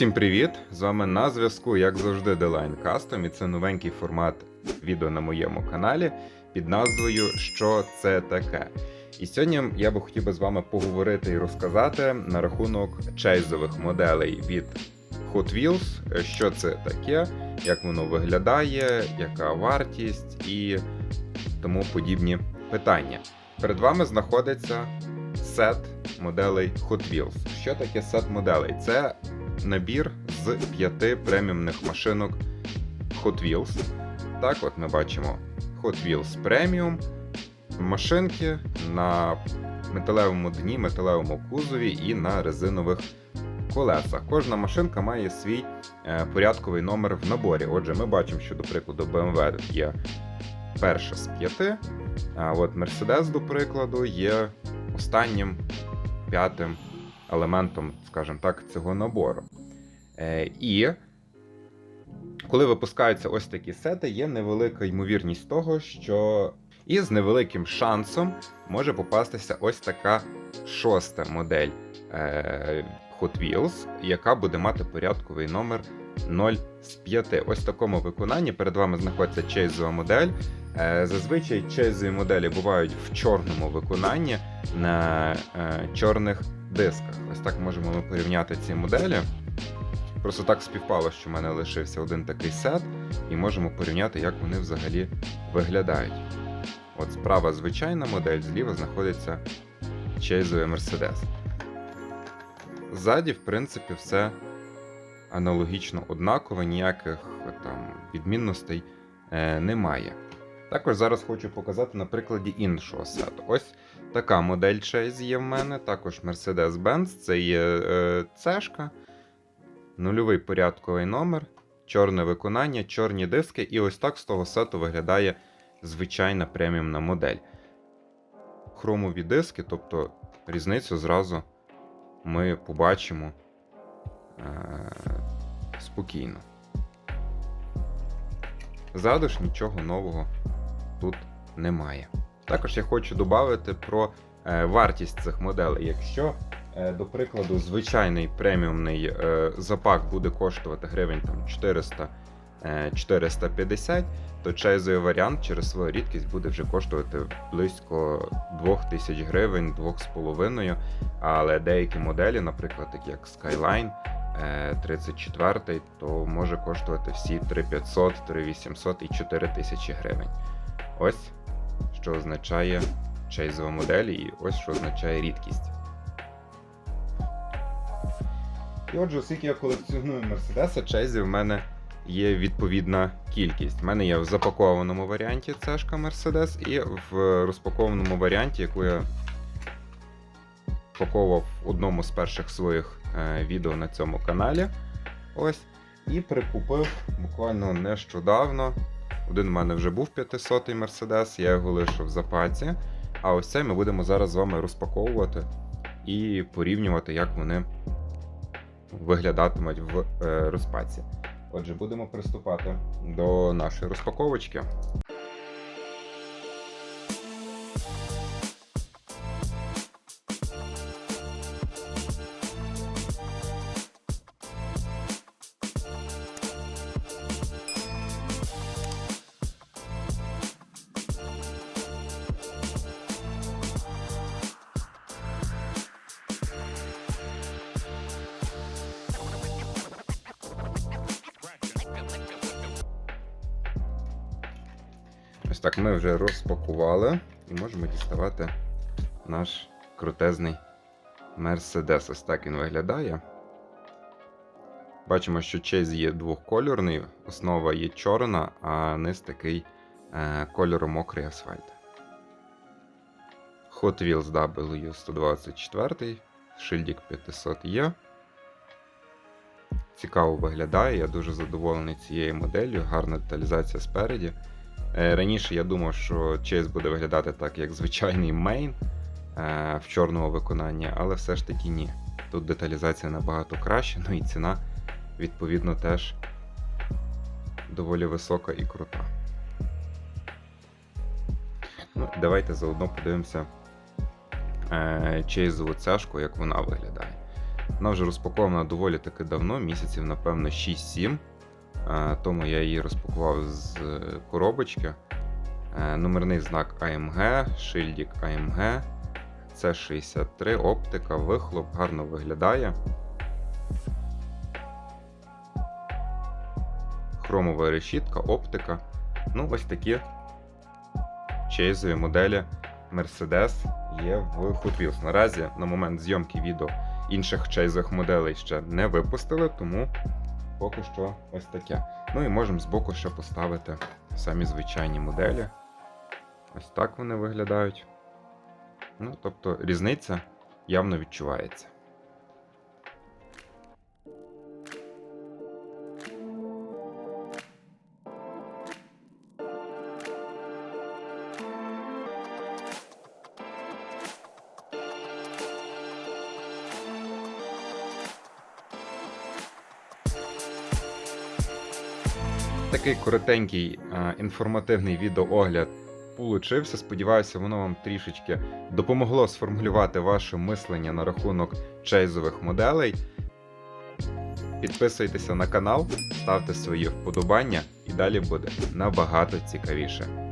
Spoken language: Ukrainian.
Всім привіт! З вами на зв'язку, як завжди, Deline Custom, і це новенький формат відео на моєму каналі під назвою Що це таке? І сьогодні я би хотів би з вами поговорити і розказати на рахунок чейзових моделей від Hot Wheels, що це таке, як воно виглядає, яка вартість і тому подібні питання. Перед вами знаходиться сет моделей Hot Wheels. Що таке сет моделей? Це набір з п'яти преміумних машинок Hot Wheels. Так, от ми бачимо Hot Wheels Premium, машинки на металевому дні, металевому кузові і на резинових колесах. Кожна машинка має свій е, порядковий номер в наборі. Отже, ми бачимо, що, до прикладу, BMW є перша з п'яти, а от Mercedes, до прикладу, є останнім п'ятим елементом, скажімо так, цього набору. Е, і коли випускаються ось такі сети, є невелика ймовірність того, що із невеликим шансом може попастися ось така шоста модель е, Hot Wheels, яка буде мати порядковий номер 0 з 5. Ось в такому виконанні перед вами знаходиться чейзова модель. Е, Зазвичай чейзові моделі бувають в чорному виконанні на е, чорних дисках. Ось так можемо ми порівняти ці моделі. Просто так співпало, що в мене лишився один такий сет, і можемо порівняти, як вони взагалі виглядають. От справа звичайна модель, зліва знаходиться чейзовий Mercedes. Ззаді, в принципі, все аналогічно однаково, ніяких там відмінностей е, немає. Також зараз хочу показати на прикладі іншого сету. Ось така модель Chase є в мене, також Mercedes-Benz, це є е, цешка, нульовий порядковий номер, чорне виконання, чорні диски, і ось так з того сету виглядає звичайна преміумна модель. Хромові диски, тобто різницю зразу ми побачимо е, спокійно. Ззаду ж нічого нового тут немає. Також я хочу додати про е, вартість цих моделей. Якщо, е, до прикладу, звичайний преміумний е, запак буде коштувати гривень там 400 е, 450, то чайзовий варіант через свою рідкість буде вже коштувати близько 2000 гривень, 2,5. Але деякі моделі, наприклад, такі як Skyline е, 34, то може коштувати всі 3500, 3800 і 4000 гривень. Ось що означає чейзова модель, і ось що означає рідкість. І отже, оскільки я колекціоную Мерседеса, чейзів в мене є відповідна кількість. У мене є в запакованому варіанті цешка Mercedes і в розпакованому варіанті, яку я паковував в одному з перших своїх е, відео на цьому каналі. Ось. І прикупив буквально нещодавно. Один в мене вже був 500-й Mercedes, я його лишив в запаці. А ось цей ми будемо зараз з вами розпаковувати і порівнювати, як вони виглядатимуть в е, розпаці. Отже, будемо приступати до нашої розпаковочки. Ось так ми вже розпакували і можемо діставати наш крутезний Mercedes. Ось так він виглядає. Бачимо, що чейз є двохкольорний, основа є чорна, а низ такий е, кольору мокрий асфальт. Hot Wheels W124, шильдик 500 є. Цікаво виглядає, я дуже задоволений цією моделлю, гарна деталізація спереді. Е, Раніше я думав, що Chase буде виглядати так, як звичайний мейн в чорному виконанні, але все ж таки ні. Тут деталізація набагато краща, ну і ціна, відповідно, теж доволі висока і крута. Ну, Давайте заодно подивимося чейзову цяжку, як вона виглядає. Вона вже розпакована доволі таки давно, місяців, напевно, 6-7. Тому я її розпакував з е, коробочки. Е, Номерний знак AMG, шильдик AMG. Це 63, оптика, вихлоп, гарно виглядає. Хромова решітка, оптика. Ну, ось такі чейзові моделі Mercedes є в Hot Wheels. Наразі на момент зйомки відео інших чейзових моделей ще не випустили, тому поки що ось таке. Ну і можемо збоку ще поставити самі звичайні моделі. Ось так вони виглядають. Ну, тобто різниця явно відчувається. Такий коротенький е, інформативний відеоогляд получився. Сподіваюся, воно вам трішечки допомогло сформулювати ваше мислення на рахунок чейзових моделей. Підписуйтеся на канал, ставте свої вподобання, і далі буде набагато цікавіше.